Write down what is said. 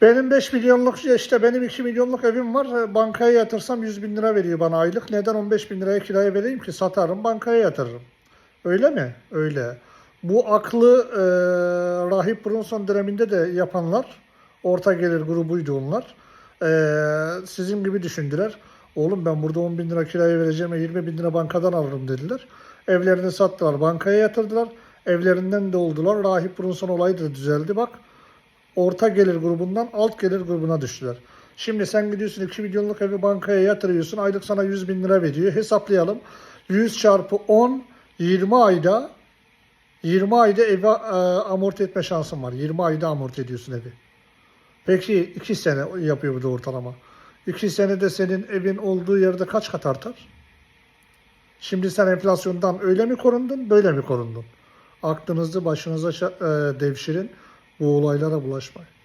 Benim 5 milyonluk işte benim 2 milyonluk evim var. Bankaya yatırsam 100 bin lira veriyor bana aylık. Neden 15 bin liraya kiraya vereyim ki? Satarım bankaya yatırırım. Öyle mi? Öyle. Bu aklı e, Rahip Brunson döneminde de yapanlar orta gelir grubuydu onlar. E, sizin gibi düşündüler. Oğlum ben burada 10 bin lira kiraya vereceğime 20 bin lira bankadan alırım dediler. Evlerini sattılar, bankaya yatırdılar. Evlerinden de oldular. Rahip Brunson olayı da düzeldi bak orta gelir grubundan alt gelir grubuna düştüler. Şimdi sen gidiyorsun 2 milyonluk evi bankaya yatırıyorsun. Aylık sana 100 bin lira veriyor. Hesaplayalım. 100 çarpı 10 20 ayda 20 ayda evi e, amorti etme şansın var. 20 ayda amorti ediyorsun evi. Peki 2 sene yapıyor bu da ortalama. 2 senede senin evin olduğu yerde kaç kat artar? Şimdi sen enflasyondan öyle mi korundun, böyle mi korundun? Aklınızı başınıza e, devşirin. Bu olaylara bulaşmayın.